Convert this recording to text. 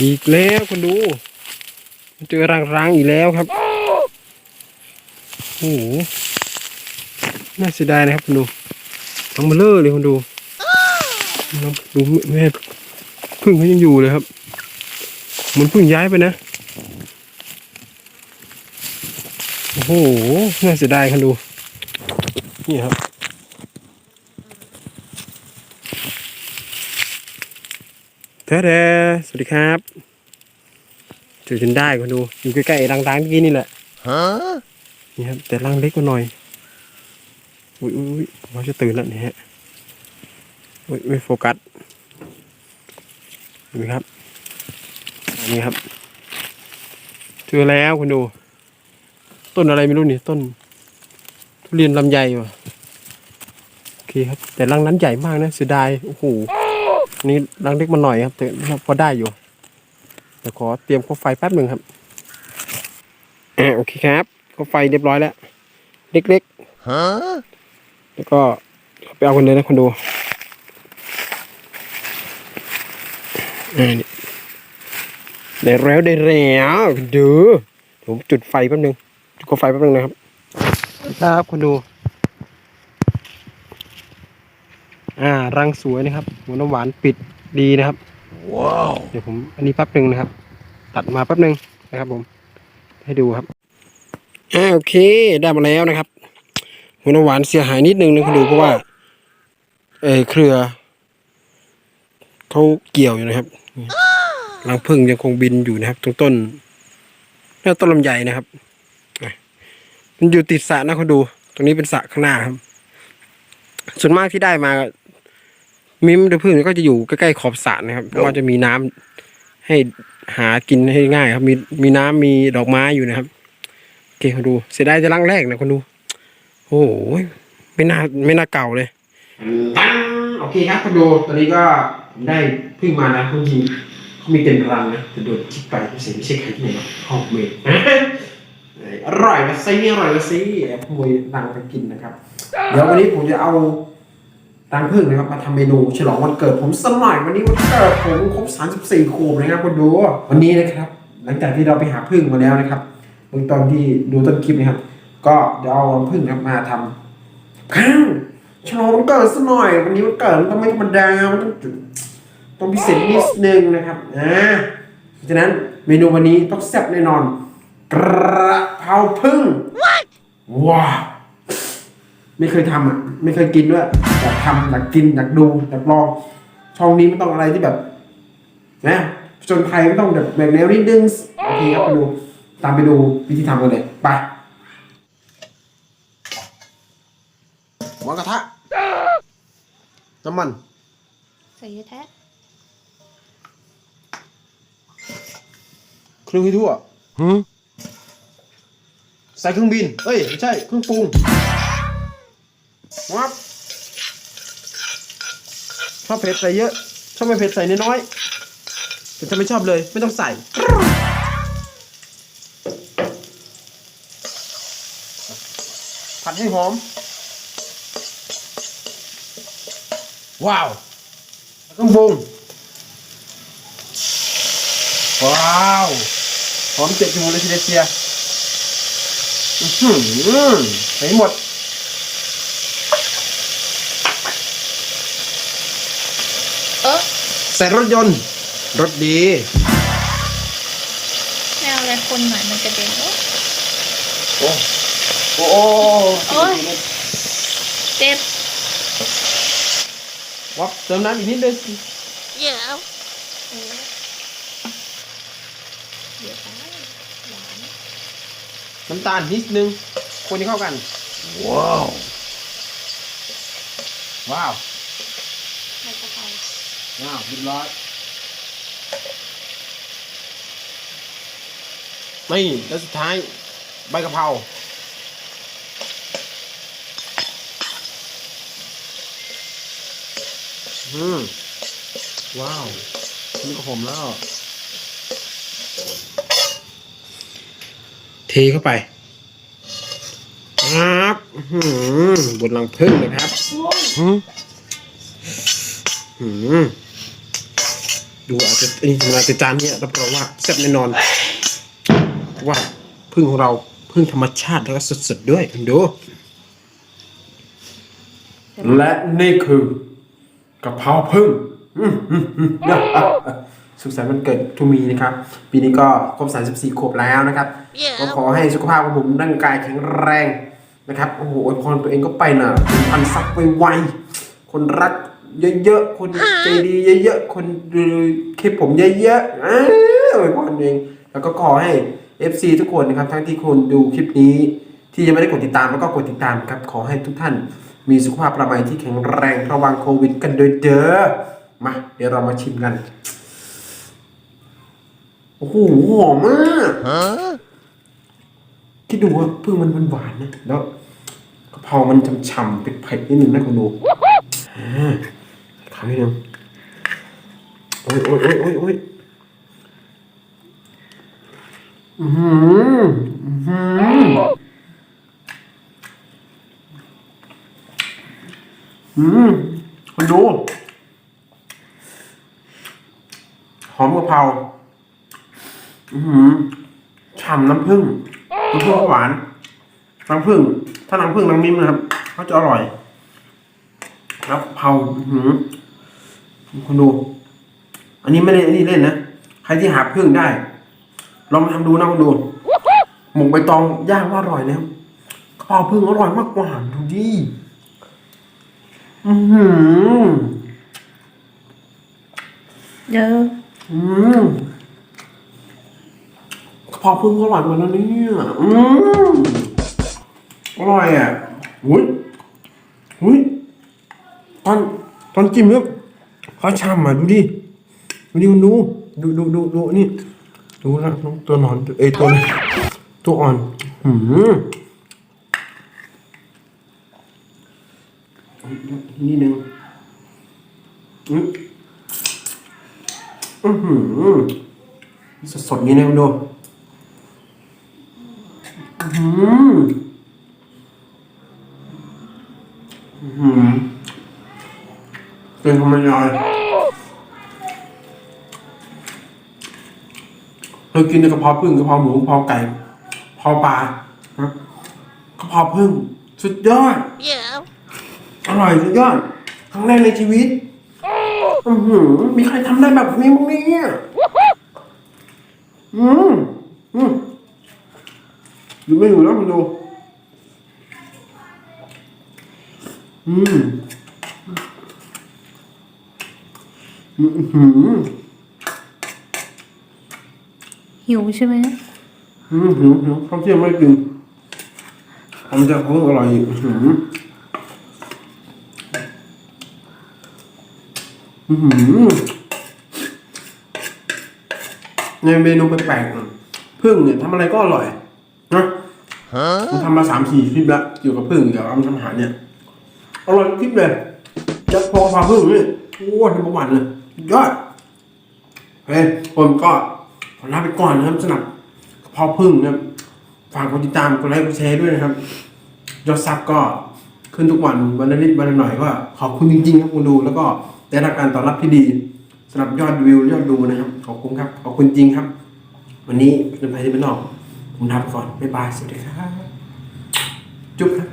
อีกแล้วคุณดู เจอรังรังอีกแล้วครับ โอ้โห น่าเสียดายนะครับคุณดูทังเบลเลอร์เลยคุณดูน้องดูแม่พึ่งเขายังอยู่เลยครับเหมันพึ่งย้ายไปนะ โอ้โห น่าเสียดายคุณดู นี่ครับ เท้เด้สวัสดีครับเจอจนได้คุณดู อยู่ใกล้ๆรังร้างเมื่อกี้นี่แหละ Huh? นี่ครับ แต่รังเล็กกว่าหน่อย อุ้ยอุ้ยอุ้ยเราจะตื่นแล้วเนี่ยฮะอุ้ยไม่โฟกัสดูครับอันนี้ครับเจอแล้วคุณดู ต้นอะไรไม่รู้นี่ต้น ทุเรียนลำไยว่ะโอเคครับ แต่รังนั้นใหญ่มากนะเสียดายโอ้โห นี่รังเล็กมาหน่อยครับแต่พอได้อยู่เดี๋ยวขอเตรียมโคมไฟแป๊บหนึ่งครับอ่าโอเคครับโคมไฟเรียบร้อยแล้ว เล็ก Huh? ๆแล้วก็ไปเอากันเลยนะคนดูนี่ได้แล้วได้แล้วดูผมจุดไฟแป๊บหนึงจุดโคมไฟแป๊บหนึงนะครับ ครับคุณดู อ่า รังสวยนะครับ หัวน้ำหวานปิดดีนะครับ Wow. เดี๋ยวผมอันนี้แป๊บหนึ่งนะครับ ตัดมาแป๊บหนึ่งนะครับ ผม ให้ดูครับ อ่าโอเค ได้มาแล้วนะครับ หัวน้ำหวานเสียหายนิดนึงนะคุณดูเพราะว่า เออเครือเขาเกี่ยวอยู่นะครับรังผึ้งยังคงบินอยู่นะครับ ตรงต้นแล้วต้นลำไยนะครับอะมันอยู่ติดสระนะคุณดู ตรงนี้เป็นสระข้างหน้าครับ ส่วนมากที่ได้มา มิมเดพึ่งก็จะอยู่ใกล้ๆขอบสระนะครับเพราะว่าจะมีน้ำให้หากินให้ง่าย ครับ มีมีน้ำมีดอกไม้อยู่นะครับโอเคคุณดู เสียดายจะรังแรกนะคุณดู โอ้โหไม่น่าไม่น่าเก่าเลยโอเคครับคุณดูตอนนี้ก็ได้พึ่งมานะคุณจริงเขามีเต็มรังนะแต่โดดคิดไปไม่ใช่ไม่ใช่ใครที่ไหนหรอกห้องเมดอร่อยมาซิอร่อยมาซิแอบขโมยรังไปกินนะครับ เดี๋ยววันนี้ผมจะเอา ตังพึ่งนะครับมาทำเมนูฉลองวันเกิดผมสมัยวันนี้วันเกิดผมครบ 34ขวบนะครับคุณดูวันนี้นะครับ หลังจากที่เราไปหาพึ่งมาแล้วนะครับเมื่อตอนที่ดูต้นคลิปนะครับ ก็เดี๋ยวเอาพึ่งนะครับมาทำข้าวฉลองวันเกิดสักหน่อย วันนี้วันเกิดมันต้องไม่ธรรมดามันต้องต้องพิเศษนิดนึงนะครับอ่าเพราะฉะนั้นเมนูวันนี้ต้องแซ่บแน่นอนกระเพราพึ่งว้าว ไม่เคยทำอะไม่เคยกินด้วยอยากทำอยากกินอยากดูอยากลองช่องนี้ไม่ต้องอะไรที่แบบ นะจนภัยไม่ต้องแบบแบบแนวนิดนึงโอเคครับไปดูตามไปดูวิธีทำกันเลยไปหัวกระทะน้ำมัน ใส่เยอะแท้เครื่องให้ทั่ว Huh? ใส่เครื่องบิน เอ้ย ไม่ใช่ เครื่องปรุง วับชอบเผ็ดใส่เยอะชอบไม่เผ็ดใส่น้อยๆแต่ถ้าไม่ชอบเลยไม่ต้องใส่ผัดให้หอม ว้าวเครื่องปรุงว้าวหอมเจ็ดจมูกเลยทีเดียวเชียร์อื้อหือใส่หมด เออ ใส่รถยนต์รถดีแนวอะไรคนหน่อยมันกระเด็นโอ้โอ้โอ้โอ้ยเจ็บวับเติมน้ำอีกนิดนึงเยอะเออเดี๋ยวไปหวานน้ำตาลนิดนึง คนให้เข้ากัน Wow. ว้าวใบกะเพรา ว้าวเรียบร้อยนี่แล้วสุดท้ายใบกะเพราอืมว้าวนี่ก็หอมแล้ว เทเข้าไปครับอื้อหือบนรังพึ่งนะครับ Huh? หืม ดูดูอาจจะอันนี้ธรรมดาแต่จานเนี้ยรับรองว่าแซ่บแน่นอนเพราะว่าพึ่งของเราพึ่งธรรมชาติแล้วก็สดๆด้วยดูและนี่คือกะเพราพึ่งอืมอืมอืมสุขสันต์วันเกิดทูมีนะครับ ปีนี้ก็ครบ 34 ขวบแล้วนะครับ ก็ขอให้สุขภาพของผมร่างกายแข็งแรงนะครับ โอ้โหอวยพรตัวเองก็ไปนะพันซับไวๆคนรัก เยอะๆ คนใจดีเยอะๆ คนดูคลิปผมเยอะๆอ้าวอวยพรตัวเอง แล้วก็ขอให้ FC ทุกคนนะครับ ทั้งที่คุณดูคลิปนี้ ที่ยังไม่ได้กดติดตามแล้วก็กดติดตามครับ ขอให้ทุกท่านมีสุขภาพประมัยที่แข็งแรงระวังโควิดกันโดยเด้อมา เดี๋ยวเรามาชิมกัน โอ้โหหอมมาก Huh? คิดดูว่าพึ่งมันมันหวานนะ แล้วกะเพรามันฉ่ำๆเผ็ดๆนิดนึงนะคุณดูอ่าคำ นิดนึงโอ้ยโอ้ยโอ้ยโอ้ยโอ้ยอือหืออือหืออืมคุณดู หอมกะเพราอือหือฉ่ำน้ำผึ้งน้ำผึ้งหวาน น้ำผึ้ง ถ้าน้ำผึ้งน้ำมิ้มนะครับเขาจะอร่อย แล้วเผาอือหือ คุณดู อันนี้ไม่ได้อันนี้เล่นนะใครที่หาผึ้งได้ ลองมาทำดูนะคุณดูหมกใบตองย่างว่าอร่อยแล้วกะเพราผึ้งอร่อยมากกว่าดูดิอือหือเด้ออืมกะเพราพึ่งก็อร่อยเหมือนกันนะเนี่ยอืมอร่อยอะอุ้ยอุ้ยตอนตอนจิ้มเนี่ย เขาช่ำอะดูดิดูดิคุณดูดูดูดูดูนี่ดูนะตัวหนอนเอ้ยตัวตัวอ่อนหืมนี่หนึ่งอืมอือหือสดสดนี้นะคุณดูอือหืออื้อหือ เป็นธรรมดาเรากินแต่กะเพราพึ่งกะเพราหมูกะเพราไก่กะเพราปลานะกะเพราพึ่งสุดยอด Yeah. อร่อยสุดยอดครั้งแรกในชีวิตอือหือมีใครทำได้แบบนี้มั้งเนี่ยอืมอืมอยู่ไม่อยู่แล้วคุณดูอืมอือ หือหิวใช่ไหมอืมหิวหิวข้าวเที่ยงไม่กินผมจะเพิ่งอร่อยอีกอื้อหืออือหือในเมนูแปลกๆพึ่งเนี่ยทำอะไรก็อร่อยนะผมทำมาสามสี่คลิปแล้วเกี่ยวกับพึ่งเกี่ยวกับทำอาหารเนี่ยอร่อยทุกคลิปเลยจะพอพาพึ่งนี่โอ้ทำประวัติเลย ยอดเฮ้ยผมก็ขอลาไปก่อนนะครับสำหรับพราพึ่งนะครับฝากกดติดตามกดไลค์กดแชร์ด้วยนะครับ ยอดซับก็ขึ้นทุกวันวันละนิดวันละหน่อยก็ขอบคุณจริงๆครับคุณดู แล้วก็ได้รับการตอบรับที่ดีสำหรับยอดวิวยอดดูนะครับ ขอบคุณครับขอบคุณจริงครับ วันนี้เป็นไปที่เป็นนอกผมทำก่อนบ๊ายบายสวัสดีครับจุ๊บครับ